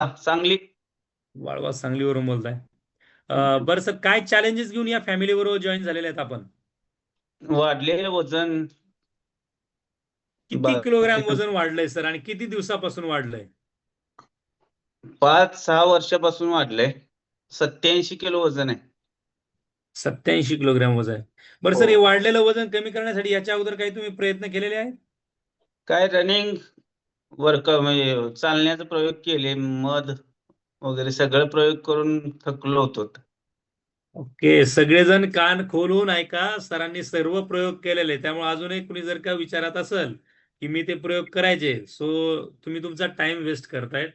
सांगली. वाळवा सांगलीवरून बोलताय. बरं सर काय चॅलेंजेस घेऊन या फॅमिली बरोबर जॉईन झालेले आहेत आपण? वाढले वजन. किती. किलोग्रॅम वजन वाढलंय सर आणि किती दिवसापासून वाढलंय? पाच सहा वर्षापासून वाढलंय. सत्याऐंशी किलो वजन आहे. सत्याऐंशी किलोग्रॅम वजन आहे. बरं सर हो. हे वाढलेलं वजन कमी करण्यासाठी याच्या अगोदर काही तुम्ही प्रयत्न केलेले आहेत? काय रनिंग वर्क म्हणजे चालण्याचे प्रयोग केले मध वगैरे सगळं प्रयोग करून थकलो होतो. ओके सगळेजण कान खोलून ऐका सरांनी सर्व प्रयोग केलेले. त्यामुळे अजूनही कुणी जर का विचारात असेल की मी ते प्रयोग करायचे सो तुम्ही तुमचा टाइम वेस्ट करतायत.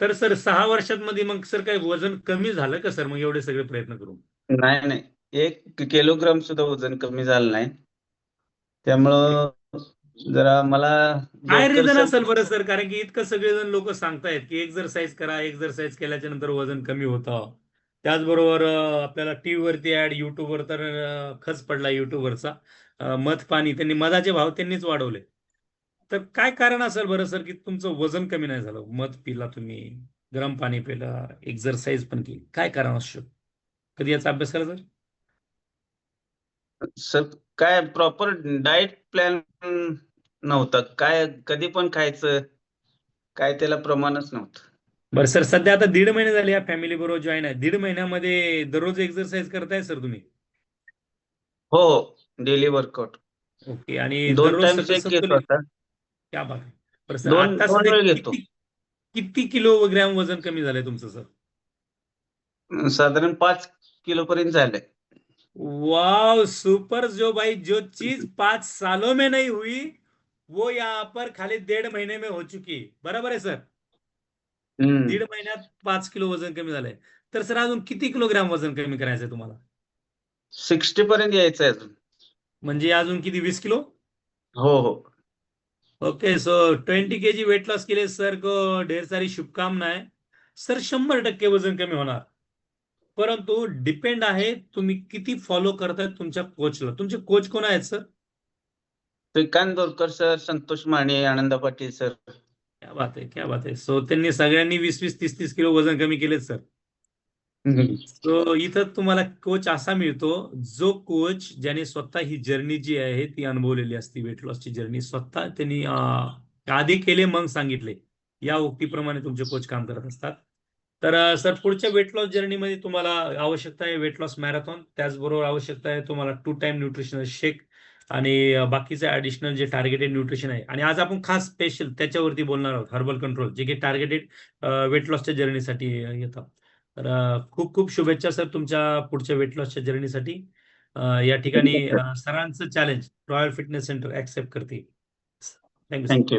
तर सर सहा वर्षांमध्ये मग सर काही वजन कमी झालं का सर? मग एवढे सगळे प्रयत्न करून? नाही नाही. एक किलोग्राम सुद्धा वजन कमी झालं नाही. त्यामुळं जरा मला काय रिझन असेल बरं सर कारण की इतकं सगळेजण लोक सांगतायत की एक्झरसाईज करा एक्झरसाईज केल्याच्यानंतर वजन कमी होतं. त्याचबरोबर आपल्याला टीव्ही वरती ऍड युट्यूबवर तर खच पडला युट्यूबवरचा मध पाणी त्यांनी मधाचे भाव त्यांनीच वाढवले. तर काय कारण असेल बरं सर की तुमचं वजन कमी नाही झालं? मध पिला तुम्ही गरम पाणी पिलं एक्झरसाईज पण केली. काय कारण असू शकतं? कधी याचा अभ्यास करा सर सर काय प्रॉपर डाएट प्लॅन नव्हता. काय कधी पण खायचं. काय त्याला प्रमाणच नव्हतं. बरं सर सध्या आता दीड महिने झाले या फॅमिली बरोबर जॉईन आहे. दीड महिन्यामध्ये दररोज एक्झरसाईज करताय सर तुम्ही? हो हो डेली वर्कआउट ओके आणि दोन दररोज टाइम सगळं चेक घेत संतुलित होता क्या बात आहे. बरं सर दोन- आता दोन सध्या वेळ घेतो. किती किती किलोग्रॅम वजन कमी झालंय तुमचं सर? साधारण पाच किलो पर्यंत झालंय. वाव सुपर जो भाई जो चीज पांच सालों में नहीं हुई वो यहाँ पर खाली डेढ़ महीने में हो चुकी। बरोबर आहे सर. दीड महिन्यात पाच किलो वजन कमी झालंय। तर सर अजून किती किलोग्रॅम वजन कमी करायचंय तुम्हाला? सिक्स्टी पर्यंत यायचंय अजून. म्हणजे अजून किती वीस किलो? हो हो. Okay so twenty K G weight loss के लिए सर को ढेर सारी शुभकामनाएं सर शंभर टक्के वजन कमी होणार. परंतु डिपेंड आहे तुम्ही किती फॉलो करताय तुमच्या कोचला तुमचे कोच कोण आहेत sir? Shrikant Dorkar sir Santosh Mane Ananda Patil sir. क्या बात आहे क्या बात आहे सो त्यांनी सगळ्यांनी वीस वीस तीस तीस किलो वजन कमी केलेत सर. सो इथं तुम्हाला कोच असा मिळतो जो कोच ज्याने स्वतः ही जर्नी जी आहे ती अनुभवलेली असते वेट लॉसची जर्नी स्वतः त्यांनी आधी केले मग सांगितले. या उक्तीप्रमाणे तुमचे कोच काम करत असतात. तर सर पुढच्या वेट लॉस जर्नीमध्ये तुम्हाला आवश्यकता आहे वेट लॉस मॅरेथॉन त्याचबरोबर आवश्यकता आहे तुम्हाला टू टाइम न्यूट्रिशनल शेक आणि बाकीचे ऍडिशनल जे टार्गेटेड न्यूट्रिशन आहे. आणि आज आपण खास स्पेशल त्याच्यावरती बोलणार आहोत हर्बल कंट्रोल जे की टार्गेटेड वेट लॉसच्या जर्नीसाठी येतात तर खूप खूप शुभेच्छा सर तुमच्या पुढच्या वेट लॉसच्या जर्नीसाठी या ठिकाणी सरांचं challenge royal fitness centre accept करते थँक्यू थँक्यू